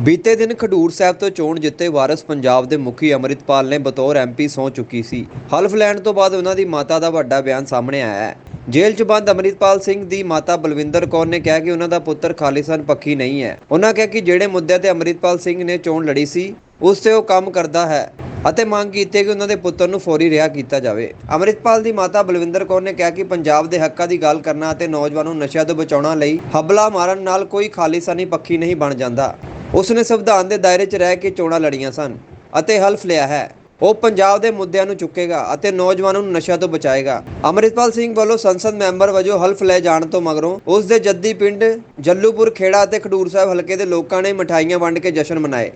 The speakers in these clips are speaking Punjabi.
ਬੀਤੇ ਦਿਨ ਖਡੂਰ ਸਾਹਿਬ ਤੋਂ ਚੋਣ ਜਿੱਤੇ ਵਾਰਸ ਪੰਜਾਬ ਦੇ ਮੁਖੀ ਅਮਰਿਤਪਾਲ ਨੇ ਬਤੌਰ ਐਮਪੀ ਸਹੁੰ ਚੁੱਕੀ ਸੀ। ਹਲਫ ਲੈਣ ਤੋਂ ਬਾਅਦ ਉਹਨਾਂ ਦੀ ਮਾਤਾ ਦਾ ਵੱਡਾ ਬਿਆਨ ਸਾਹਮਣੇ ਆਇਆ ਹੈ। ਜੇਲ੍ਹ 'ਚ ਬੰਦ ਅਮਰਿਤਪਾਲ ਸਿੰਘ ਦੀ ਮਾਤਾ ਬਲਵਿੰਦਰ ਕੌਰ ਨੇ ਕਿਹਾ ਕਿ ਉਹਨਾਂ ਦਾ ਪੁੱਤਰ ਖਾਲਿਸਤਾਨ ਪੱਖੀ ਨਹੀਂ ਹੈ। ਉਹਨਾਂ ਕਿਹਾ ਕਿ ਜਿਹੜੇ ਮੁੱਦਿਆਂ ਤੇ ਅਮਰਿਤਪਾਲ ਸਿੰਘ ਨੇ ਚੋਣ ਲੜੀ ਸੀ, ਉਸ ਤੇ ਉਹ ਕੰਮ ਕਰਦਾ ਹੈ ਅਤੇ ਮੰਗ ਕੀਤੀ ਕਿ ਉਹਨਾਂ ਦੇ ਪੁੱਤਰ ਨੂੰ ਫੌਰੀ ਰਿਹਾ ਕੀਤਾ ਜਾਵੇ। ਅਮਰਿਤਪਾਲ ਦੀ ਮਾਤਾ ਬਲਵਿੰਦਰ ਕੌਰ ਨੇ ਕਿਹਾ ਕਿ ਪੰਜਾਬ ਦੇ ਹੱਕਾਂ ਦੀ ਗੱਲ ਕਰਨਾ ਅਤੇ ਨੌਜਵਾਨਾਂ ਨੂੰ ਨਸ਼ਿਆਂ ਤੋਂ ਬਚਾਉਣ ਲਈ ਹਬਲਾ ਮਾਰਨ ਨਾਲ ਕੋਈ ਖਾਲਿਸਤਾਨੀ ਪੱਖੀ ਨਹੀਂ ਬਣ ਜਾਂਦਾ। ਉਸਨੇ ਸੰਵਿਧਾਨ ਦੇ ਦਾਇਰੇ 'ਚ ਰਹਿ ਕੇ ਚੋਣਾਂ ਲੜੀਆਂ ਸਨ ਅਤੇ ਹਲਫ ਲਿਆ ਹੈ। ਉਹ ਪੰਜਾਬ ਦੇ ਮੁੱਦਿਆਂ ਨੂੰ ਚੁੱਕੇਗਾ ਅਤੇ ਨੌਜਵਾਨਾਂ ਨੂੰ ਨਸ਼ਿਆਂ ਤੋਂ ਬਚਾਏਗਾ। ਅਮਰਿਤਪਾਲ ਸਿੰਘ ਵੱਲੋਂ ਸੰਸਦ ਮੈਂਬਰ ਵਜੋਂ ਹਲਫ ਲੈ ਜਾਣ ਤੋਂ ਮਗਰੋਂ ਉਸ ਦੇ ਜੱਦੀ ਪਿੰਡ ਜੱਲੂਪੁਰ ਖੇੜਾ ਅਤੇ ਖਡੂਰ ਸਾਹਿਬ ਹਲਕੇ ਦੇ ਲੋਕਾਂ ਨੇ ਮਠਾਈਆਂ ਵੰਡ ਕੇ ਜਸ਼ਨ ਮਨਾਏ।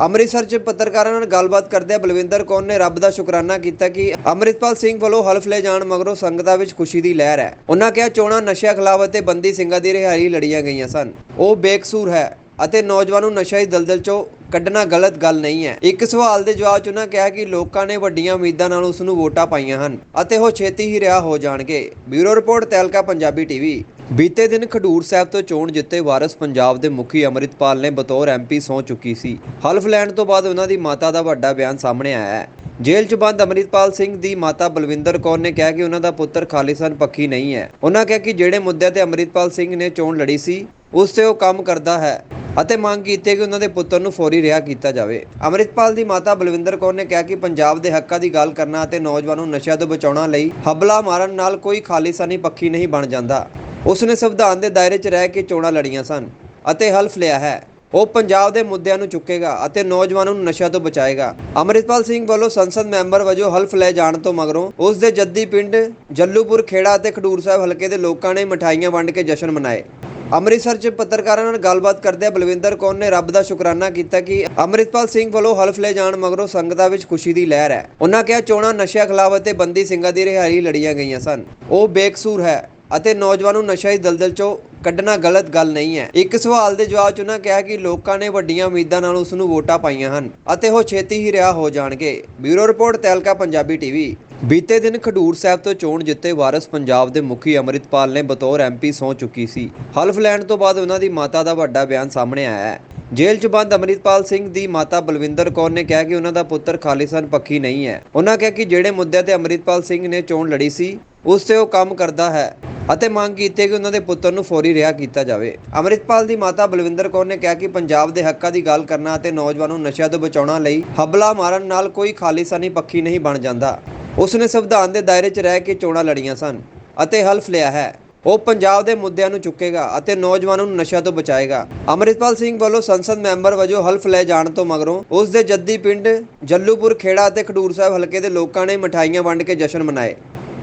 ਅੰਮ੍ਰਿਤਸਰ 'ਚ ਪੱਤਰਕਾਰਾਂ ਨਾਲ ਗੱਲਬਾਤ ਕਰਦਿਆਂ ਬਲਵਿੰਦਰ ਕੌਰ ਨੇ ਰੱਬ ਦਾ ਸ਼ੁਕਰਾਨਾ ਕੀਤਾ ਕਿ ਅੰਮ੍ਰਿਤਪਾਲ ਸਿੰਘ ਵੱਲੋਂ ਹਲਫ ਲੈ ਜਾਣ ਮਗਰੋਂ ਸੰਗਤਾਂ ਵਿੱਚ ਖੁਸ਼ੀ ਦੀ ਲਹਿਰ ਹੈ। ਉਹਨਾਂ ਕਿਹਾ, ਚੋਣਾਂ ਨਸ਼ਿਆਂ ਖਿਲਾਫ ਅਤੇ ਬੰਦੀ ਸਿੰਘਾਂ ਦੀ ਰਿਹਾਈ ਲੜੀਆਂ ਗਈਆਂ ਸਨ। ਉਹ ਬੇਕਸੂਰ ਹੈ। ਅਤੇ ਨੌਜਵਾਨ ਨੂੰ ਨਸ਼ਾ ਦੀ ਦਲਦਲ 'ਚੋਂ ਕੱਢਣਾ ਗਲਤ ਗੱਲ ਨਹੀਂ ਹੈ। ਇੱਕ ਸਵਾਲ ਦੇ ਜਵਾਬ 'ਚ ਉਹਨਾਂ ਕਿਹਾ ਕਿ ਲੋਕਾਂ ਨੇ ਵੱਡੀਆਂ ਉਮੀਦਾਂ ਨਾਲ ਉਸ ਨੂੰ ਵੋਟਾਂ ਪਾਈਆਂ ਹਨ ਅਤੇ ਉਹ ਛੇਤੀ ਹੀ ਰਿਹਾ ਹੋ ਜਾਣਗੇ। Bureau report, Tehelka, Punjabi TV. ਬੀਤੇ ਦਿਨ ਖਡੂਰ ਸਾਹਿਬ ਤੋਂ ਚੋਣ ਜਿੱਤੇ ਵਾਰਸ ਪੰਜਾਬ ਦੇ ਮੁਖੀ ਅਮਰਿਤਪਾਲ ਨੇ ਬਤੌਰ ਐਮਪੀ ਸਹੁੰ ਚੁੱਕੀ ਸੀ। ਹਲਫ ਲੈਣ ਤੋਂ ਬਾਅਦ ਉਹਨਾਂ ਦੀ ਮਾਤਾ ਦਾ ਵੱਡਾ ਬਿਆਨ ਸਾਹਮਣੇ ਆਇਆ ਹੈ। ਜੇਲ੍ਹ 'ਚ ਬੰਦ ਅਮਰਿਤਪਾਲ ਸਿੰਘ ਦੀ ਮਾਤਾ ਬਲਵਿੰਦਰ ਕੌਰ ਨੇ ਕਿਹਾ ਕਿ ਉਹਨਾਂ ਦਾ ਪੁੱਤਰ ਖਾਲਿਸਤਾਨ ਪੱਖੀ ਨਹੀਂ ਹੈ। ਉਹਨਾਂ ਕਿਹਾ ਕਿ ਜਿਹੜੇ ਮੁੱਦਿਆਂ ਤੇ ਅਮਰਿਤਪਾਲ ਸਿੰਘ ਨੇ ਚੋਣ ਲੜੀ ਸੀ ਉਸ ਤੇ ਉਹ ਕੰਮ ਕਰਦਾ ਹੈ ਅਤੇ ਮੰਗ ਕੀਤੀ ਕਿ ਉਹਨਾਂ ਦੇ ਪੁੱਤਰ ਨੂੰ ਫੌਰੀ ਰਿਹਾ ਕੀਤਾ ਜਾਵੇ। ਅਮਰਿਤਪਾਲ ਦੀ ਮਾਤਾ ਬਲਵਿੰਦਰ ਕੌਰ ਨੇ ਕਿਹਾ ਕਿ ਪੰਜਾਬ ਦੇ ਹੱਕਾਂ ਦੀ ਗੱਲ ਕਰਨਾ ਅਤੇ ਨੌਜਵਾਨਾਂ ਨੂੰ ਨਸ਼ਿਆਂ ਤੋਂ ਬਚਾਉਣ ਲਈ ਹਬਲਾ ਮਾਰਨ ਨਾਲ ਕੋਈ ਖਾਲਿਸਤਾਨੀ ਪੱਖੀ ਨਹੀਂ ਬਣ ਜਾਂਦਾ। ਉਸਨੇ ਸੰਵਿਧਾਨ ਦੇ ਦਾਇਰੇ 'ਚ ਰਹਿ ਕੇ ਚੋਣਾਂ ਲੜੀਆਂ ਸਨ ਅਤੇ ਹਲਫ ਲਿਆ ਹੈ। ਉਹ ਪੰਜਾਬ ਦੇ ਮੁੱਦਿਆਂ ਨੂੰ ਚੁੱਕੇਗਾ ਅਤੇ ਨੌਜਵਾਨਾਂ ਨੂੰ ਨਸ਼ਿਆਂ ਤੋਂ ਬਚਾਏਗਾ। ਅਮਰਿਤਪਾਲ ਸਿੰਘ ਵੱਲੋਂ ਸੰਸਦ ਮੈਂਬਰ ਵਜੋਂ ਹਲਫ ਲੈ ਜਾਣ ਤੋਂ ਮਗਰੋਂ ਉਸ ਦੇ ਜੱਦੀ ਪਿੰਡ ਜੱਲੂਪੁਰ ਖੇੜਾ ਅਤੇ ਖਡੂਰ ਸਾਹਿਬ ਹਲਕੇ ਦੇ ਲੋਕਾਂ ਨੇ ਮਠਾਈਆਂ ਵੰਡ ਕੇ ਜਸ਼ਨ ਮਨਾਏ। ਅੰਮ੍ਰਿਤਸਰ 'ਚ ਪੱਤਰਕਾਰਾਂ ਨਾਲ ਗੱਲਬਾਤ ਕਰਦਿਆਂ ਬਲਵਿੰਦਰ ਕੌਰ ਨੇ ਰੱਬ ਦਾ ਸ਼ੁਕਰਾਨਾ ਕੀਤਾ ਕਿ ਅੰਮ੍ਰਿਤਪਾਲ ਸਿੰਘ ਵੱਲੋਂ ਹਲਫ ਲੈ ਜਾਣ ਮਗਰੋਂ ਸੰਗਤਾਂ ਵਿੱਚ ਖੁਸ਼ੀ ਦੀ ਲਹਿਰ ਹੈ। ਉਹਨਾਂ ਕਿਹਾ, ਚੋਣਾਂ ਨਸ਼ਿਆਂ ਖਿਲਾਫ ਅਤੇ ਬੰਦੀ ਸਿੰਘਾਂ ਦੀ ਰਿਹਾਈ ਲੜੀਆਂ ਗਈਆਂ ਸਨ। ਉਹ ਬੇਕਸੂਰ ਹੈ ਅਤੇ ਨੌਜਵਾਨ ਨੂੰ ਨਸ਼ਾ ਦੀ ਦਲਦਲ 'ਚੋਂ ਕੱਢਣਾ ਗਲਤ ਗੱਲ ਨਹੀਂ ਹੈ। ਇੱਕ ਸਵਾਲ ਦੇ ਜਵਾਬ 'ਚ ਉਹਨਾਂ ਕਿਹਾ ਕਿ ਲੋਕਾਂ ਨੇ ਵੱਡੀਆਂ ਉਮੀਦਾਂ ਨਾਲ ਉਸ ਨੂੰ ਵੋਟਾਂ ਪਾਈਆਂ ਹਨ ਅਤੇ ਉਹ ਛੇਤੀ ਹੀ ਰਿਹਾ ਹੋ ਜਾਣਗੇ। Bureau report, Tehelka, Punjabi TV. ਬੀਤੇ ਦਿਨ ਖਡੂਰ ਸਾਹਿਬ ਤੋਂ ਚੋਣ ਜਿੱਤੇ ਵਾਰਸ ਪੰਜਾਬ ਦੇ ਮੁਖੀ ਅਮਰਿਤਪਾਲ ਨੇ ਬਤੌਰ ਐਮਪੀ ਸਹੁੰ ਚੁੱਕੀ ਸੀ। ਹਲਫ ਲੈਣ ਤੋਂ ਬਾਅਦ ਉਹਨਾਂ ਦੀ ਮਾਤਾ ਦਾ ਵੱਡਾ ਬਿਆਨ ਸਾਹਮਣੇ ਆਇਆ ਹੈ। ਜੇਲ੍ਹ 'ਚ ਬੰਦ ਅਮਰਿਤਪਾਲ ਸਿੰਘ ਦੀ ਮਾਤਾ ਬਲਵਿੰਦਰ ਕੌਰ ਨੇ ਕਿਹਾ ਕਿ ਉਹਨਾਂ ਦਾ ਪੁੱਤਰ ਖਾਲਿਸਤਾਨ ਪੱਖੀ ਨਹੀਂ ਹੈ। ਉਹਨਾਂ ਕਿਹਾ ਕਿ ਜਿਹੜੇ ਮੁੱਦਿਆਂ ਤੇ ਅਮਰਿਤਪਾਲ ਸਿੰਘ ਨੇ ਚੋਣ ਲੜੀ ਸੀ, ਉਸ ਤੇ ਉਹ ਕੰਮ ਕਰਦਾ ਹੈ ਅਤੇ ਮੰਗ ਕੀਤੀ ਕਿ ਉਹਨਾਂ ਦੇ ਪੁੱਤਰ ਨੂੰ ਫੌਰੀ ਰਿਹਾ ਕੀਤਾ ਜਾਵੇ। ਅਮਰਿਤਪਾਲ ਦੀ ਮਾਤਾ ਬਲਵਿੰਦਰ ਕੌਰ ਨੇ ਕਿਹਾ ਕਿ ਪੰਜਾਬ ਦੇ ਹੱਕਾਂ ਦੀ ਗੱਲ ਕਰਨਾ ਅਤੇ ਨੌਜਵਾਨਾਂ ਨੂੰ ਨਸ਼ਿਆਂ ਤੋਂ ਬਚਾਉਣ ਲਈ ਹਬਲਾ ਮਾਰਨ ਨਾਲ ਕੋਈ ਖਾਲਿਸਤਾਨੀ ਪੱਖੀ ਨਹੀਂ ਬਣ ਜਾਂਦਾ। ਉਸਨੇ ਸੰਵਿਧਾਨ ਦੇ ਦਾਇਰੇ 'ਚ ਰਹਿ ਕੇ ਚੋਣਾਂ ਲੜੀਆਂ ਸਨ ਅਤੇ ਹਲਫ ਲਿਆ ਹੈ। ਉਹ ਪੰਜਾਬ ਦੇ ਮੁੱਦਿਆਂ ਨੂੰ ਚੁੱਕੇਗਾ ਅਤੇ ਨੌਜਵਾਨਾਂ ਨੂੰ ਨਸ਼ਿਆਂ ਤੋਂ ਬਚਾਏਗਾ। ਅਮਰਿਤਪਾਲ ਸਿੰਘ ਵੱਲੋਂ ਸੰਸਦ ਮੈਂਬਰ ਵਜੋਂ ਹਲਫ ਲੈ ਜਾਣ ਤੋਂ ਮਗਰੋਂ ਉਸ ਦੇ ਜੱਦੀ ਪਿੰਡ ਜੱਲੂਪੁਰ, ਖੇੜਾ ਅਤੇ ਖਡੂਰ ਸਾਹਿਬ ਹਲਕੇ ਦੇ ਲੋਕਾਂ ਨੇ ਮਠਾਈਆਂ ਵੰਡ ਕੇ ਜਸ਼ਨ ਮਨਾਏ।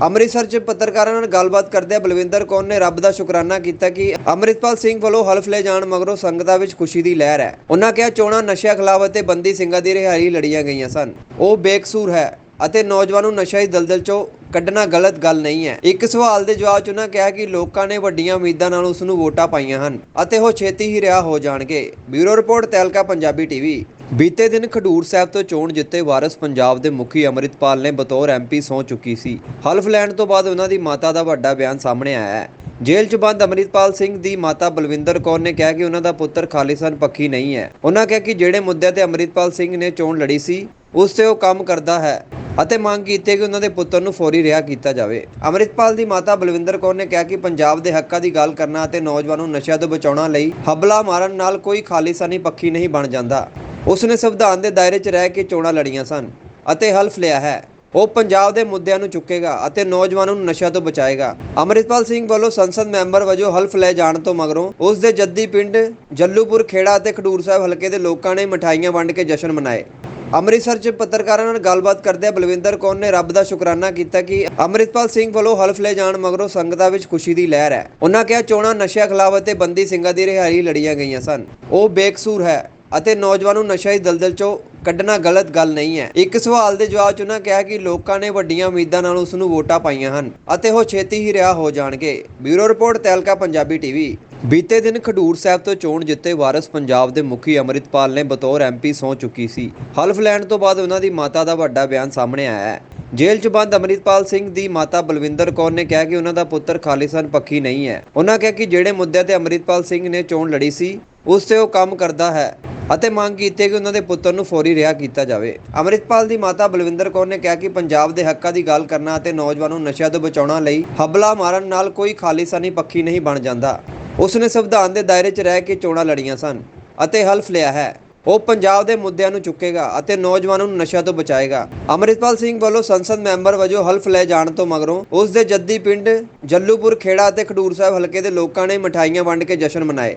ਅੰਮ੍ਰਿਤਸਰ 'ਚ ਪੱਤਰਕਾਰਾਂ ਨਾਲ ਗੱਲਬਾਤ ਕਰਦਿਆਂ ਬਲਵਿੰਦਰ ਕੌਰ ਨੇ ਰੱਬ ਦਾ ਸ਼ੁਕਰਾਨਾ ਕੀਤਾ ਕਿ ਅੰਮ੍ਰਿਤਪਾਲ ਸਿੰਘ ਵੱਲੋਂ ਹਲਫ ਲੈ ਜਾਣ ਮਗਰੋਂ ਸੰਗਤਾਂ ਵਿੱਚ ਖੁਸ਼ੀ ਦੀ ਲਹਿਰ ਹੈ। ਉਹਨਾਂ ਕਿਹਾ, ਚੋਣਾਂ ਨਸ਼ਿਆਂ ਖਿਲਾਫ ਅਤੇ ਬੰਦੀ ਸਿੰਘਾਂ ਦੀ ਰਿਹਾਈ ਲੜੀਆਂ ਗਈਆਂ ਸਨ। ਉਹ ਬੇਕਸੂਰ ਹੈ। ਅਤੇ ਨੌਜਵਾਨ ਨੂੰ ਨਸ਼ਾ ਦੀ ਦਲਦਲ 'ਚੋਂ ਕੱਢਣਾ ਗਲਤ ਗੱਲ ਨਹੀਂ ਹੈ। ਇੱਕ ਸਵਾਲ ਦੇ ਜਵਾਬ 'ਚ ਉਹਨਾਂ ਕਿਹਾ ਕਿ ਲੋਕਾਂ ਨੇ ਵੱਡੀਆਂ ਉਮੀਦਾਂ ਨਾਲ ਉਸ ਨੂੰ ਵੋਟਾਂ ਪਾਈਆਂ ਹਨ ਅਤੇ ਉਹ ਛੇਤੀ ਹੀ ਰਿਹਾ ਹੋ ਜਾਣਗੇ। Bureau report, Tehelka, Punjabi TV. ਬੀਤੇ ਦਿਨ ਖਡੂਰ ਸਾਹਿਬ ਤੋਂ ਚੋਣ ਜਿੱਤੇ ਵਾਰਸ ਪੰਜਾਬ ਦੇ ਮੁਖੀ ਅਮਰਿਤਪਾਲ ਨੇ ਬਤੌਰ ਐਮਪੀ ਸਹੁੰ ਚੁੱਕੀ ਸੀ। ਹਲਫ ਲੈਣ ਤੋਂ ਬਾਅਦ ਉਹਨਾਂ ਦੀ ਮਾਤਾ ਦਾ ਵੱਡਾ ਬਿਆਨ ਸਾਹਮਣੇ ਆਇਆ ਹੈ। ਜੇਲ੍ਹ 'ਚ ਬੰਦ ਅਮਰਿਤਪਾਲ ਸਿੰਘ ਦੀ ਮਾਤਾ ਬਲਵਿੰਦਰ ਕੌਰ ਨੇ ਕਿਹਾ ਕਿ ਉਹਨਾਂ ਦਾ ਪੁੱਤਰ ਖਾਲਿਸਤਾਨ ਪੱਖੀ ਨਹੀਂ ਹੈ। ਉਹਨਾਂ ਕਿਹਾ ਕਿ ਜਿਹੜੇ ਮੁੱਦਿਆਂ ਤੇ ਅਮਰਿਤਪਾਲ ਸਿੰਘ ਨੇ ਚੋਣ ਲੜੀ ਸੀ, ਉਸ ਤੇ ਉਹ ਕੰਮ ਕਰਦਾ ਹੈ। ਅਤੇ ਮੰਗ ਕੀਤੀ ਹੈ ਕਿ ਉਹਨਾਂ ਦੇ ਪੁੱਤਰ ਨੂੰ ਫੌਰੀ ਰਿਹਾ ਕੀਤਾ ਜਾਵੇ। ਅਮਰਿਤਪਾਲ ਦੀ ਮਾਤਾ ਬਲਵਿੰਦਰ ਕੌਰ ਨੇ ਕਿਹਾ ਕਿ ਪੰਜਾਬ ਦੇ ਹੱਕਾਂ ਦੀ ਗੱਲ ਕਰਨਾ ਅਤੇ ਨੌਜਵਾਨਾਂ ਨੂੰ ਨਸ਼ਿਆਂ ਤੋਂ ਬਚਾਉਣ ਲਈ ਹਬਲਾ ਮਾਰਨ ਨਾਲ ਕੋਈ ਖਾਲਿਸਤਾਨੀ ਪੱਖੀ ਨਹੀਂ ਬਣ ਜਾਂਦਾ। ਉਸਨੇ ਸੰਵਿਧਾਨ ਦੇ ਦਾਇਰੇ 'ਚ ਰਹਿ ਕੇ ਚੋਣਾਂ ਲੜੀਆਂ ਸਨ ਅਤੇ ਹਲਫ ਲਿਆ ਹੈ। ਉਹ ਪੰਜਾਬ ਦੇ ਮੁੱਦਿਆਂ ਨੂੰ ਚੁੱਕੇਗਾ ਅਤੇ ਨੌਜਵਾਨਾਂ ਨੂੰ ਨਸ਼ਿਆਂ ਤੋਂ ਬਚਾਏਗਾ। ਅਮਰਿਤਪਾਲ ਸਿੰਘ ਵੱਲੋਂ ਸੰਸਦ ਮੈਂਬਰ ਵਜੋਂ ਹਲਫ ਲੈ ਜਾਣ ਤੋਂ ਮਗਰੋਂ ਉਸ ਦੇ ਜੱਦੀ ਪਿੰਡ ਜੱਲੂਪੁਰ ਖੇੜਾ ਅਤੇ ਖਡੂਰ ਸਾਹਿਬ ਹਲਕੇ ਦੇ ਲੋਕਾਂ ਨੇ ਮਠਾਈਆਂ ਵੰਡ ਕੇ ਜਸ਼ਨ ਮਨਾਏ। ਅੰਮ੍ਰਿਤਸਰ 'ਚ ਪੱਤਰਕਾਰਾਂ ਨਾਲ ਗੱਲਬਾਤ ਕਰਦਿਆਂ ਬਲਵਿੰਦਰ ਕੌਰ ਨੇ ਰੱਬ ਦਾ ਸ਼ੁਕਰਾਨਾ ਕੀਤਾ ਕਿ ਅੰਮ੍ਰਿਤਪਾਲ ਸਿੰਘ ਵੱਲੋਂ ਹਲਫ ਲੈ ਜਾਣ ਮਗਰੋਂ ਸੰਗਤਾਂ ਵਿੱਚ ਖੁਸ਼ੀ ਦੀ ਲਹਿਰ ਹੈ। ਉਹਨਾਂ ਕਿਹਾ, ਚੋਣਾਂ ਨਸ਼ਿਆਂ ਖਿਲਾਫ ਅਤੇ ਬੰਦੀ ਸਿੰਘਾਂ ਦੀ ਰਿਹਾਈ ਲੜੀਆਂ ਗਈਆਂ ਸਨ। ਉਹ ਬੇਕਸੂਰ ਹੈ ਅਤੇ ਨੌਜਵਾਨ ਨੂੰ ਨਸ਼ਾ ਦੀ ਦਲਦਲ 'ਚੋਂ ਕੱਢਣਾ ਗਲਤ ਗੱਲ ਨਹੀਂ ਹੈ। ਇੱਕ ਸਵਾਲ ਦੇ ਜਵਾਬ 'ਚ ਉਹਨਾਂ ਕਿਹਾ ਕਿ ਲੋਕਾਂ ਨੇ ਵੱਡੀਆਂ ਉਮੀਦਾਂ ਨਾਲ ਉਸ ਨੂੰ ਵੋਟਾਂ ਪਾਈਆਂ ਹਨ ਅਤੇ ਉਹ ਛੇਤੀ ਹੀ ਰਿਹਾ ਹੋ ਜਾਣਗੇ। Bureau report, Tehelka, Punjabi TV. ਬੀਤੇ ਦਿਨ ਖਡੂਰ ਸਾਹਿਬ ਤੋਂ ਚੋਣ ਜਿੱਤੇ ਵਾਰਸ ਪੰਜਾਬ ਦੇ ਮੁਖੀ ਅਮਰਿਤਪਾਲ ਨੇ ਬਤੌਰ ਐਮਪੀ ਸਹੁੰ ਚੁੱਕੀ ਸੀ। ਹਲਫ ਲੈਣ ਤੋਂ ਬਾਅਦ ਉਹਨਾਂ ਦੀ ਮਾਤਾ ਦਾ ਵੱਡਾ ਬਿਆਨ ਸਾਹਮਣੇ ਆਇਆ ਹੈ। ਜੇਲ੍ਹ 'ਚ ਬੰਦ ਅਮਰਿਤਪਾਲ ਸਿੰਘ ਦੀ ਮਾਤਾ ਬਲਵਿੰਦਰ ਕੌਰ ਨੇ ਕਿਹਾ ਕਿ ਉਹਨਾਂ ਦਾ ਪੁੱਤਰ ਖਾਲਿਸਤਾਨ ਪੱਖੀ ਨਹੀਂ ਹੈ। ਉਹਨਾਂ ਕਿਹਾ ਕਿ ਜਿਹੜੇ ਮੁੱਦਿਆਂ ਤੇ ਅਮਰਿਤਪਾਲ ਸਿੰਘ ਨੇ ਚੋਣ ਲੜੀ ਸੀ, ਉਸ ਤੇ ਉਹ ਕੰਮ ਕਰਦਾ ਹੈ ਅਤੇ ਮੰਗ ਕੀਤੀ ਹੈ ਕਿ ਉਹਨਾਂ ਦੇ ਪੁੱਤਰ ਨੂੰ ਫੌਰੀ ਰਿਹਾ ਕੀਤਾ ਜਾਵੇ। ਅਮਰਿਤਪਾਲ ਦੀ ਮਾਤਾ ਬਲਵਿੰਦਰ ਕੌਰ ਨੇ ਕਿਹਾ ਕਿ ਪੰਜਾਬ ਦੇ ਹੱਕਾਂ ਦੀ ਗੱਲ ਕਰਨਾ ਅਤੇ ਨੌਜਵਾਨਾਂ ਨੂੰ ਨਸ਼ਿਆਂ ਤੋਂ ਬਚਾਉਣ ਲਈ ਹਬਲਾ ਮਾਰਨ ਨਾਲ ਕੋਈ ਖਾਲਿਸਤਾਨੀ ਪੱਖੀ ਨਹੀਂ ਬਣ ਜਾਂਦਾ। ਉਸ ਨੇ ਸੰਵਿਧਾਨ ਦੇ ਦਾਇਰੇ 'ਚ ਰਹਿ ਕੇ ਚੋਣਾਂ ਲੜੀਆਂ ਸਨ ਅਤੇ ਹਲਫ ਲਿਆ ਹੈ। ਉਹ ਪੰਜਾਬ ਦੇ ਮੁੱਦਿਆਂ ਨੂੰ ਚੁੱਕੇਗਾ ਅਤੇ ਨੌਜਵਾਨਾਂ ਨੂੰ ਨਸ਼ਿਆਂ ਤੋਂ ਬਚਾਏਗਾ। ਅੰਮ੍ਰਿਤਪਾਲ ਸਿੰਘ ਵੱਲੋਂ ਸੰਸਦ ਮੈਂਬਰ ਵਜੋਂ ਹਲਫ ਲੈ ਜਾਣ ਤੋਂ ਮਗਰੋਂ ਉਸ ਦੇ ਜੱਦੀ ਪਿੰਡ ਜੱਲੂਪੁਰ ਖੇੜਾ ਅਤੇ ਖਡੂਰ ਸਾਹਿਬ ਹਲਕੇ ਦੇ ਲੋਕਾਂ ਨੇ ਮਠਾਈਆਂ ਵੰਡ ਕੇ ਜਸ਼ਨ ਮਨਾਏ।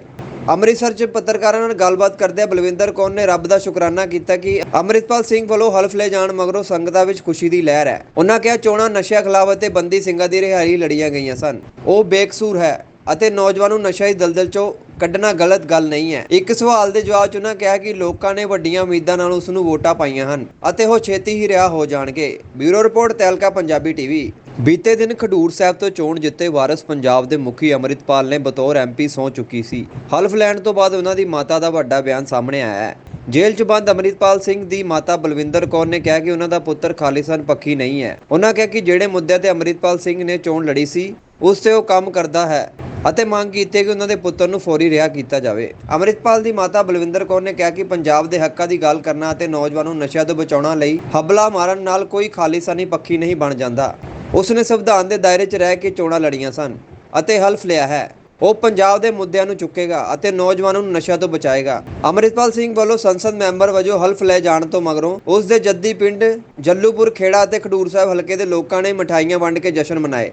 ਅੰਮ੍ਰਿਤਸਰ 'ਚ ਪੱਤਰਕਾਰਾਂ ਨਾਲ ਗੱਲਬਾਤ ਕਰਦਿਆਂ ਬਲਵਿੰਦਰ ਕੌਰ ਨੇ ਰੱਬ ਦਾ ਸ਼ੁਕਰਾਨਾ ਕੀਤਾ ਕਿ ਅੰਮ੍ਰਿਤਪਾਲ ਸਿੰਘ ਵੱਲੋਂ ਹਲਫ ਲੈ ਜਾਣ ਮਗਰੋਂ ਸੰਗਤਾਂ ਵਿੱਚ ਖੁਸ਼ੀ ਦੀ ਲਹਿਰ ਹੈ। ਉਹਨਾਂ ਕਿਹਾ, ਚੋਣਾਂ ਨਸ਼ਿਆਂ ਖਿਲਾਫ ਅਤੇ ਬੰਦੀ ਸਿੰਘਾਂ ਦੀ ਰਿਹਾਈ ਲੜੀਆਂ ਗਈਆਂ ਸਨ। ਉਹ ਬੇਕਸੂਰ ਹੈ ਅਤੇ ਨੌਜਵਾਨ ਨੂੰ ਨਸ਼ਾ ਦੀ ਦਲਦਲ 'ਚੋਂ ਕੱਢਣਾ ਗਲਤ ਗੱਲ ਨਹੀਂ ਹੈ। ਇੱਕ ਸਵਾਲ ਦੇ ਜਵਾਬ 'ਚ ਉਹਨਾਂ ਕਿਹਾ ਕਿ ਲੋਕਾਂ ਨੇ ਵੱਡੀਆਂ ਉਮੀਦਾਂ ਨਾਲ ਉਸ ਨੂੰ ਵੋਟਾਂ ਪਾਈਆਂ ਹਨ ਅਤੇ ਉਹ ਛੇਤੀ ਹੀ ਰਿਹਾ ਹੋ ਜਾਣਗੇ। Bureau report Tehelka Punjabi TV. ਬੀਤੇ ਦਿਨ ਖਡੂਰ ਸਾਹਿਬ ਤੋਂ ਚੋਣ ਜਿੱਤੇ ਵਾਰਸ ਪੰਜਾਬ ਦੇ ਮੁਖੀ ਅਮਰਿਤਪਾਲ ਨੇ ਬਤੌਰ ਐਮਪੀ ਸਹੁੰ ਚੁੱਕੀ ਸੀ। ਹਲਫ ਲੈਣ ਤੋਂ ਬਾਅਦ ਉਹਨਾਂ ਦੀ ਮਾਤਾ ਦਾ ਵੱਡਾ ਬਿਆਨ ਸਾਹਮਣੇ ਆਇਆ ਹੈ। ਜੇਲ੍ਹ 'ਚ ਬੰਦ ਅਮਰਿਤਪਾਲ ਸਿੰਘ ਦੀ ਮਾਤਾ ਬਲਵਿੰਦਰ ਕੌਰ ਨੇ ਕਿਹਾ ਕਿ ਉਹਨਾਂ ਦਾ ਪੁੱਤਰ ਖਾਲਿਸਤਾਨ ਪੱਖੀ ਨਹੀਂ ਹੈ। ਉਹਨਾਂ ਕਿਹਾ ਕਿ ਜਿਹੜੇ ਮੁੱਦਿਆਂ ਤੇ ਅਮਰਿਤਪਾਲ ਸਿੰਘ ਨੇ ਚੋਣ ਲੜੀ ਸੀ, ਉਸ ਤੇ ਉਹ ਕੰਮ ਕਰਦਾ ਹੈ। ਅਤੇ ਮੰਗ ਕੀਤੀ ਕਿ ਉਹਨਾਂ ਦੇ ਪੁੱਤਰ ਨੂੰ ਫੌਰੀ ਰਿਹਾ ਕੀਤਾ ਜਾਵੇ। ਅਮਰਿਤਪਾਲ ਦੀ ਮਾਤਾ ਬਲਵਿੰਦਰ ਕੌਰ ਨੇ ਕਿਹਾ ਕਿ ਪੰਜਾਬ ਦੇ ਹੱਕਾਂ ਦੀ ਗੱਲ ਕਰਨਾ ਅਤੇ ਨੌਜਵਾਨਾਂ ਨੂੰ ਨਸ਼ਿਆਂ ਤੋਂ ਬਚਾਉਣ ਲਈ ਹਬਲਾ ਮਾਰਨ ਨਾਲ ਕੋਈ ਖਾਲਿਸਤਾਨੀ ਪੱਖੀ ਨਹੀਂ ਬਣ ਜਾਂਦਾ। ਉਸ ਨੇ ਸੰਵਿਧਾਨ ਦੇ ਦਾਇਰੇ 'ਚ ਰਹਿ ਕੇ ਚੋਣਾਂ ਲੜੀਆਂ ਸਨ ਅਤੇ ਹਲਫ ਲਿਆ ਹੈ। ਉਹ ਪੰਜਾਬ ਦੇ ਮੁੱਦਿਆਂ ਨੂੰ ਚੁੱਕੇਗਾ ਅਤੇ ਨੌਜਵਾਨਾਂ ਨੂੰ ਨਸ਼ਿਆਂ ਤੋਂ ਬਚਾਏਗਾ। ਅਮਰਿਤਪਾਲ ਸਿੰਘ ਵੱਲੋਂ ਸੰਸਦ ਮੈਂਬਰ ਵਜੋਂ ਹਲਫ ਲੈ ਜਾਣ ਤੋਂ ਮਗਰੋਂ ਉਸ ਦੇ ਜੱਦੀ ਪਿੰਡ ਜੱਲੂਪੁਰ ਖੇੜਾ ਅਤੇ ਖਡੂਰ ਸਾਹਿਬ ਹਲਕੇ ਦੇ ਲੋਕਾਂ ਨੇ ਮਠਾਈਆਂ ਵੰਡ ਕੇ ਜਸ਼ਨ ਮਨਾਏ।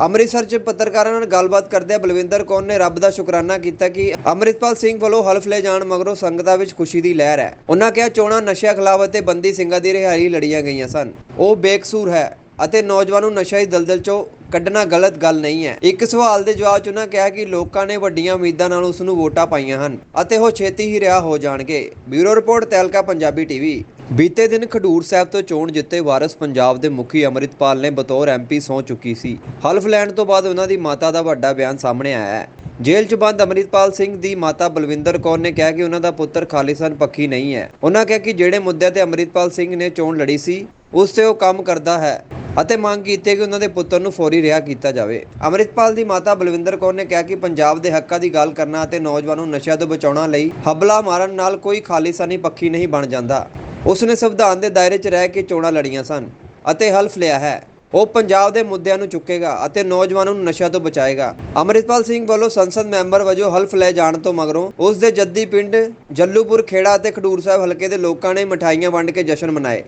ਅੰਮ੍ਰਿਤਸਰ 'ਚ ਪੱਤਰਕਾਰਾਂ ਨਾਲ ਗੱਲਬਾਤ ਕਰਦਿਆਂ ਬਲਵਿੰਦਰ ਕੌਰ ਨੇ ਰੱਬ ਦਾ ਸ਼ੁਕਰਾਨਾ ਕੀਤਾ ਕਿ ਅੰਮ੍ਰਿਤਪਾਲ ਸਿੰਘ ਵੱਲੋਂ ਹਲਫ ਲੈ ਜਾਣ ਮਗਰੋਂ ਸੰਗਤਾਂ ਵਿੱਚ ਖੁਸ਼ੀ ਦੀ ਲਹਿਰ ਹੈ। ਉਹਨਾਂ ਕਿਹਾ, ਚੋਣਾਂ ਨਸ਼ਿਆਂ ਖਿਲਾਫ ਅਤੇ ਬੰਦੀ ਸਿੰਘਾਂ ਦੀ ਰਿਹਾਈ ਲੜੀਆਂ ਗਈਆਂ ਸਨ। ਉਹ ਬੇਕਸੂਰ ਹੈ। ਅਤੇ ਨੌਜਵਾਨ ਨੂੰ ਨਸ਼ਾ ਦੀ ਦਲਦਲ 'ਚੋਂ ਕੱਢਣਾ ਗਲਤ ਗੱਲ ਨਹੀਂ ਹੈ। ਇੱਕ ਸਵਾਲ ਦੇ ਜਵਾਬ 'ਚ ਉਹਨਾਂ ਕਿਹਾ ਕਿ ਲੋਕਾਂ ਨੇ ਵੱਡੀਆਂ ਉਮੀਦਾਂ ਨਾਲ ਉਸ ਨੂੰ ਵੋਟਾਂ ਪਾਈਆਂ ਹਨ ਅਤੇ ਉਹ ਛੇਤੀ ਹੀ ਰਿਹਾ ਹੋ ਜਾਣਗੇ। Bureau report, Tehelka, Punjabi TV. ਬੀਤੇ ਦਿਨ ਖਡੂਰ ਸਾਹਿਬ ਤੋਂ ਚੋਣ ਜਿੱਤੇ ਵਾਰਸ ਪੰਜਾਬ ਦੇ ਮੁਖੀ ਅਮਰਿਤਪਾਲ ਨੇ ਬਤੌਰ ਐਮਪੀ ਸਹੁੰ ਚੁੱਕੀ ਸੀ। ਹਲਫ ਲੈਣ ਤੋਂ ਬਾਅਦ ਉਹਨਾਂ ਦੀ ਮਾਤਾ ਦਾ ਵੱਡਾ ਬਿਆਨ ਸਾਹਮਣੇ ਆਇਆ ਹੈ। ਜੇਲ੍ਹ 'ਚ ਬੰਦ ਅਮਰਿਤਪਾਲ ਸਿੰਘ ਦੀ ਮਾਤਾ ਬਲਵਿੰਦਰ ਕੌਰ ਨੇ ਕਿਹਾ ਕਿ ਉਹਨਾਂ ਦਾ ਪੁੱਤਰ ਖਾਲਿਸਤਾਨ ਪੱਖੀ ਨਹੀਂ ਹੈ। ਉਹਨਾਂ ਕਿਹਾ ਕਿ ਜਿਹੜੇ ਮੁੱਦਿਆਂ ਤੇ ਅਮਰਿਤਪਾਲ ਸਿੰਘ ਨੇ ਚੋਣ ਲੜੀ ਸੀ, ਉਸ ਤੇ ਉਹ ਕੰਮ ਕਰਦਾ ਹੈ ਅਤੇ ਮੰਗ ਕੀਤੀ ਕਿ ਉਹਨਾਂ ਦੇ ਪੁੱਤਰ ਨੂੰ ਫੌਰੀ ਰਿਹਾ ਕੀਤਾ ਜਾਵੇ। ਅਮਰਿਤਪਾਲ ਦੀ ਮਾਤਾ ਬਲਵਿੰਦਰ ਕੌਰ ਨੇ ਕਿਹਾ ਕਿ ਪੰਜਾਬ ਦੇ ਹੱਕਾਂ ਦੀ ਗੱਲ ਕਰਨਾ ਅਤੇ ਨੌਜਵਾਨਾਂ ਨੂੰ ਨਸ਼ਿਆਂ ਤੋਂ ਬਚਾਉਣ ਲਈ ਹਬਲਾ ਮਾਰਨ ਨਾਲ ਕੋਈ ਖਾਲਿਸਤਾਨੀ ਪੱਖੀ ਨਹੀਂ ਬਣ ਜਾਂਦਾ। ਉਸ ਨੇ ਸੰਵਿਧਾਨ ਦੇ ਦਾਇਰੇ 'ਚ ਰਹਿ ਕੇ ਚੋਣਾਂ ਲੜੀਆਂ ਸਨ ਅਤੇ ਹਲਫ ਲਿਆ ਹੈ। ਉਹ ਪੰਜਾਬ ਦੇ ਮੁੱਦਿਆਂ ਨੂੰ ਚੁੱਕੇਗਾ ਅਤੇ ਨੌਜਵਾਨਾਂ ਨੂੰ ਨਸ਼ਿਆਂ ਤੋਂ ਬਚਾਏਗਾ। ਅਮਰਿਤਪਾਲ ਸਿੰਘ ਵੱਲੋਂ ਸੰਸਦ ਮੈਂਬਰ ਵਜੋਂ ਹਲਫ ਲੈ ਜਾਣ ਤੋਂ ਮਗਰੋਂ ਉਸ ਦੇ ਜੱਦੀ ਪਿੰਡ ਜੱਲੂਪੁਰ ਖੇੜਾ ਅਤੇ ਖਡੂਰ ਸਾਹਿਬ ਹਲਕੇ ਦੇ ਲੋਕਾਂ ਨੇ ਮਠਾਈਆਂ ਵੰਡ ਕੇ ਜਸ਼ਨ ਮਨਾਏ।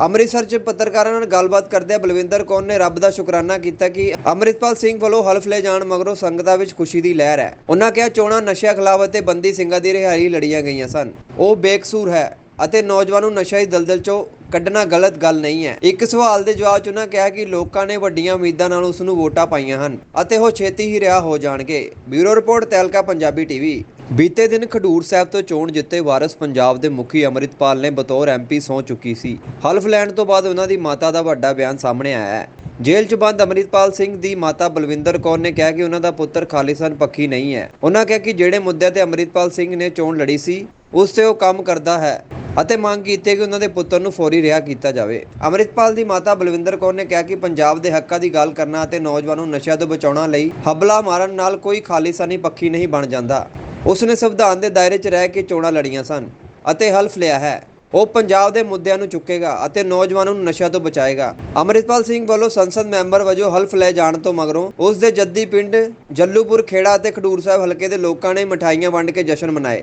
ਅੰਮ੍ਰਿਤਸਰ 'ਚ ਪੱਤਰਕਾਰਾਂ ਨਾਲ ਗੱਲਬਾਤ ਕਰਦਿਆਂ ਬਲਵਿੰਦਰ ਕੌਰ ਨੇ ਰੱਬ ਦਾ ਸ਼ੁਕਰਾਨਾ ਕੀਤਾ ਕਿ ਅੰਮ੍ਰਿਤਪਾਲ ਸਿੰਘ ਵੱਲੋਂ ਹਲਫ ਲੈ ਜਾਣ ਮਗਰੋਂ ਸੰਗਤਾਂ ਵਿੱਚ ਖੁਸ਼ੀ ਦੀ ਲਹਿਰ ਹੈ। ਉਹਨਾਂ ਕਿਹਾ, ਚੋਣਾਂ ਨਸ਼ਿਆਂ ਖਿਲਾਫ ਅਤੇ ਬੰਦੀ ਸਿੰਘਾਂ ਦੀ ਰਿਹਾਈ ਲੜੀਆਂ ਗਈਆਂ ਸਨ। ਉਹ ਬੇਕਸੂਰ ਹੈ ਅਤੇ ਨੌਜਵਾਨ ਨੂੰ ਨਸ਼ਾ ਦੀ ਦਲਦਲ 'ਚੋਂ ਕੱਢਣਾ ਗਲਤ ਗੱਲ ਨਹੀਂ ਹੈ। ਇੱਕ ਸਵਾਲ ਦੇ ਜਵਾਬ 'ਚ ਉਹਨਾਂ ਕਿਹਾ ਕਿ ਲੋਕਾਂ ਨੇ ਵੱਡੀਆਂ ਉਮੀਦਾਂ ਨਾਲ ਉਸ ਨੂੰ ਵੋਟਾਂ ਪਾਈਆਂ ਹਨ ਅਤੇ ਉਹ ਛੇਤੀ ਹੀ ਰਿਹਾ ਹੋ ਜਾਣਗੇ। Bureau report Tehelka Punjabi TV. ਬੀਤੇ ਦਿਨ ਖਡੂਰ ਸਾਹਿਬ ਤੋਂ ਚੋਣ ਜਿੱਤੇ ਵਾਰਸ ਪੰਜਾਬ ਦੇ ਮੁਖੀ ਅਮਰਿਤਪਾਲ ਨੇ ਬਤੌਰ ਐਮਪੀ ਸਹੁੰ ਚੁੱਕੀ ਸੀ। ਹਲਫ ਲੈਣ ਤੋਂ ਬਾਅਦ ਉਹਨਾਂ ਦੀ ਮਾਤਾ ਦਾ ਵੱਡਾ ਬਿਆਨ ਸਾਹਮਣੇ ਆਇਆ ਹੈ। ਜੇਲ੍ਹ 'ਚ ਬੰਦ ਅਮਰਿਤਪਾਲ ਸਿੰਘ ਦੀ ਮਾਤਾ ਬਲਵਿੰਦਰ ਕੌਰ ਨੇ ਕਿਹਾ ਕਿ ਉਹਨਾਂ ਦਾ ਪੁੱਤਰ ਖਾਲਿਸਤਾਨ ਪੱਖੀ ਨਹੀਂ ਹੈ। ਉਹਨਾਂ ਕਿਹਾ ਕਿ ਜਿਹੜੇ ਮੁੱਦਿਆਂ ਤੇ ਅਮਰਿਤਪਾਲ ਸਿੰਘ ਨੇ ਚੋਣ ਲੜੀ ਸੀ, ਉਸ ਤੇ ਉਹ ਕੰਮ ਕਰਦਾ ਹੈ। ਅਤੇ ਮੰਗ ਕੀਤੀ ਕਿ ਉਹਨਾਂ ਦੇ ਪੁੱਤਰ ਨੂੰ ਫੌਰੀ ਰਿਹਾ ਕੀਤਾ ਜਾਵੇ। ਅਮਰਿਤਪਾਲ ਦੀ ਮਾਤਾ ਬਲਵਿੰਦਰ ਕੌਰ ਨੇ ਕਿਹਾ ਕਿ ਪੰਜਾਬ ਦੇ ਹੱਕਾਂ ਦੀ ਗੱਲ ਕਰਨਾ ਅਤੇ ਨੌਜਵਾਨਾਂ ਨੂੰ ਨਸ਼ਿਆਂ ਤੋਂ ਬਚਾਉਣ ਲਈ ਹਬਲਾ ਮਾਰਨ ਨਾਲ ਕੋਈ ਖਾਲਿਸਤਾਨੀ ਪੱਖੀ ਨਹੀਂ ਬਣ ਜਾਂਦਾ। ਉਸ ਨੇ ਸੰਵਿਧਾਨ ਦੇ ਦਾਇਰੇ 'ਚ ਰਹਿ ਕੇ ਚੋਣਾਂ ਲੜੀਆਂ ਸਨ ਅਤੇ ਹਲਫ ਲਿਆ ਹੈ। ਉਹ ਪੰਜਾਬ ਦੇ ਮੁੱਦਿਆਂ ਨੂੰ ਚੁੱਕੇਗਾ ਅਤੇ ਨੌਜਵਾਨਾਂ ਨੂੰ ਨਸ਼ਿਆਂ ਤੋਂ ਬਚਾਏਗਾ। ਅਮਰਿਤਪਾਲ ਸਿੰਘ ਵੱਲੋਂ ਸੰਸਦ ਮੈਂਬਰ ਵਜੋਂ ਹਲਫ ਲੈ ਜਾਣ ਤੋਂ ਮਗਰੋਂ ਉਸ ਦੇ ਜੱਦੀ ਪਿੰਡ ਜੱਲੂਪੁਰ ਖੇੜਾ ਅਤੇ ਖਡੂਰ ਸਾਹਿਬ ਹਲਕੇ ਦੇ ਲੋਕਾਂ ਨੇ ਮਠਾਈਆਂ ਵੰਡ ਕੇ ਜਸ਼ਨ ਮਨਾਏ।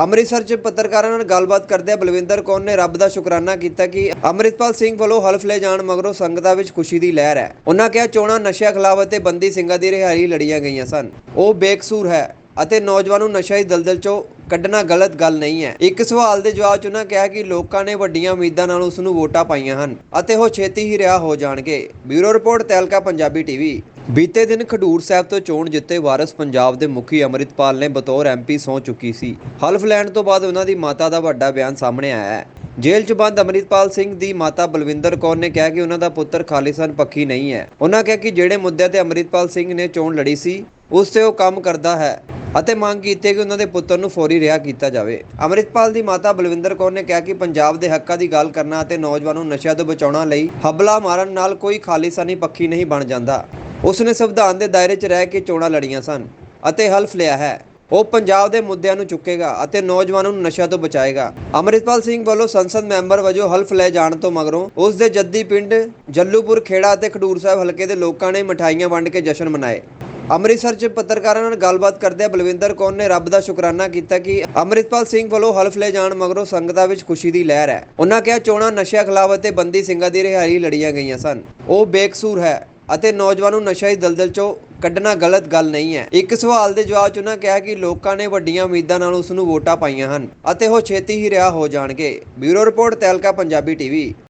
ਅੰਮ੍ਰਿਤਸਰ 'ਚ ਪੱਤਰਕਾਰਾਂ ਨਾਲ ਗੱਲਬਾਤ ਕਰਦਿਆਂ ਬਲਵਿੰਦਰ ਕੌਰ ਨੇ ਰੱਬ ਦਾ ਸ਼ੁਕਰਾਨਾ ਕੀਤਾ ਕਿ ਅੰਮ੍ਰਿਤਪਾਲ ਸਿੰਘ ਵੱਲੋਂ ਹਲਫ ਲੈ ਜਾਣ ਮਗਰੋਂ ਸੰਗਤਾਂ ਵਿੱਚ ਖੁਸ਼ੀ ਦੀ ਲਹਿਰ ਹੈ। ਉਹਨਾਂ ਕਿਹਾ, ਚੋਣਾਂ ਨਸ਼ਿਆਂ ਖਿਲਾਫ ਅਤੇ ਬੰਦੀ ਸਿੰਘਾਂ ਦੀ ਰਿਹਾਈ ਲੜੀਆਂ ਗਈਆਂ ਸਨ। ਉਹ ਬੇਕਸੂਰ ਹੈ। ਅਤੇ ਨੌਜਵਾਨ ਨੂੰ ਨਸ਼ਾ ਦੀ ਦਲਦਲ 'ਚੋਂ ਕੱਢਣਾ ਗਲਤ ਗੱਲ ਨਹੀਂ ਹੈ। ਇੱਕ ਸਵਾਲ ਦੇ ਜਵਾਬ 'ਚ ਉਹਨਾਂ ਕਿਹਾ ਕਿ ਲੋਕਾਂ ਨੇ ਵੱਡੀਆਂ ਉਮੀਦਾਂ ਨਾਲ ਉਸ ਨੂੰ ਵੋਟਾਂ ਪਾਈਆਂ ਹਨ ਅਤੇ ਉਹ ਛੇਤੀ ਹੀ ਰਿਹਾ ਹੋ ਜਾਣਗੇ। Bureau report, Tehelka, Punjabi TV. ਬੀਤੇ ਦਿਨ ਖਡੂਰ ਸਾਹਿਬ ਤੋਂ ਚੋਣ ਜਿੱਤੇ ਵਾਰਸ ਪੰਜਾਬ ਦੇ ਮੁਖੀ ਅਮਰਿਤਪਾਲ ਨੇ ਬਤੌਰ ਐਮਪੀ ਸਹੁੰ ਚੁੱਕੀ ਸੀ। ਹਲਫ ਲੈਣ ਤੋਂ ਬਾਅਦ ਉਹਨਾਂ ਦੀ ਮਾਤਾ ਦਾ ਵੱਡਾ ਬਿਆਨ ਸਾਹਮਣੇ ਆਇਆ ਹੈ। ਜੇਲ੍ਹ 'ਚ ਬੰਦ ਅਮਰਿਤਪਾਲ ਸਿੰਘ ਦੀ ਮਾਤਾ ਬਲਵਿੰਦਰ ਕੌਰ ਨੇ ਕਿਹਾ ਕਿ ਉਹਨਾਂ ਦਾ ਪੁੱਤਰ ਖਾਲਿਸਤਾਨ ਪੱਖੀ ਨਹੀਂ ਹੈ। ਉਹਨਾਂ ਕਿਹਾ ਕਿ ਜਿਹੜੇ ਮੁੱਦਿਆਂ ਤੇ ਅਮਰਿਤਪਾਲ ਸਿੰਘ ਨੇ ਚੋਣ ਲੜੀ ਸੀ, ਉਸ ਤੇ ਉਹ ਕੰਮ ਕਰਦਾ ਹੈ ਅਤੇ ਮੰਗ ਕੀਤੀ ਹੈ ਕਿ ਉਹਨਾਂ ਦੇ ਪੁੱਤਰ ਨੂੰ ਫੌਰੀ ਰਿਹਾ ਕੀਤਾ ਜਾਵੇ। ਅਮਰਿਤਪਾਲ ਦੀ ਮਾਤਾ ਬਲਵਿੰਦਰ ਕੌਰ ਨੇ ਕਿਹਾ ਕਿ ਪੰਜਾਬ ਦੇ ਹੱਕਾਂ ਦੀ ਗੱਲ ਕਰਨਾ ਅਤੇ ਨੌਜਵਾਨਾਂ ਨੂੰ ਨਸ਼ਿਆਂ ਤੋਂ ਬਚਾਉਣ ਲਈ ਹਬਲਾ ਮਾਰਨ ਨਾਲ ਕੋਈ ਖਾਲਿਸਤਾਨੀ ਪੱਖੀ ਨਹੀਂ ਬਣ ਜਾਂਦਾ। ਉਸਨੇ ਸੰਵਿਧਾਨ ਦੇ ਦਾਇਰੇ 'ਚ ਰਹਿ ਕੇ ਚੋਣਾਂ ਲੜੀਆਂ ਸਨ ਅਤੇ ਹਲਫ ਲਿਆ ਹੈ। ਉਹ ਪੰਜਾਬ ਦੇ ਮੁੱਦਿਆਂ ਨੂੰ ਚੁੱਕੇਗਾ ਅਤੇ ਨੌਜਵਾਨਾਂ ਨੂੰ ਨਸ਼ਾ ਤੋਂ ਬਚਾਏਗਾ। ਅਮਰਿਤਪਾਲ ਸਿੰਘ ਵੱਲੋਂ ਸੰਸਦ ਮੈਂਬਰ ਵਜੋਂ ਹਲਫ ਲੈ ਜਾਣ ਤੋਂ ਮਗਰੋਂ ਉਸ ਦੇ ਜੱਦੀ ਪਿੰਡ ਜੱਲੂਪੁਰ ਖੇੜਾ ਅਤੇ ਖਡੂਰ ਸਾਹਿਬ ਹਲਕੇ ਦੇ ਲੋਕਾਂ ਨੇ ਮਠਾਈਆਂ ਵੰਡ ਕੇ ਜਸ਼ਨ ਮਨਾਏ। ਅੰਮ੍ਰਿਤਸਰ 'ਚ ਪੱਤਰਕਾਰਾਂ ਨਾਲ ਗੱਲਬਾਤ ਕਰਦਿਆਂ ਬਲਵਿੰਦਰ ਕੌਰ ਨੇ ਰੱਬ ਦਾ ਸ਼ੁਕਰਾਨਾ ਕੀਤਾ ਕਿ ਅੰਮ੍ਰਿਤਪਾਲ ਸਿੰਘ ਵੱਲੋਂ ਹਲਫ ਲੈ ਜਾਣ ਮਗਰੋਂ ਸੰਗਤਾਂ ਵਿੱਚ ਖੁਸ਼ੀ ਦੀ ਲਹਿਰ ਹੈ। ਉਹਨਾਂ ਕਿਹਾ, ਚੋਣਾਂ ਨਸ਼ਿਆਂ ਖਿਲਾਫ ਅਤੇ ਬੰਦੀ ਸਿੰਘਾਂ ਦੀ ਰਿਹਾਈ ਲੜੀਆਂ ਗਈਆਂ ਸਨ। ਉਹ ਬੇਕਸੂਰ ਹੈ ਅਤੇ ਨੌਜਵਾਨ ਨੂੰ ਨਸ਼ਾ ਦੀ ਦਲਦਲ 'ਚੋਂ ਕੱਢਣਾ ਗਲਤ ਗੱਲ ਨਹੀਂ ਹੈ। ਇੱਕ ਸਵਾਲ ਦੇ ਜਵਾਬ 'ਚ ਉਹਨਾਂ ਕਿਹਾ ਕਿ ਲੋਕਾਂ ਨੇ ਵੱਡੀਆਂ ਉਮੀਦਾਂ ਨਾਲ ਉਸ ਨੂੰ ਵੋਟਾਂ ਪਾਈਆਂ ਹਨ ਅਤੇ ਉਹ ਛੇਤੀ ਹੀ ਰਿਹਾ ਹੋ ਜਾਣਗੇ। Bureau report, Tehelka, Punjabi TV.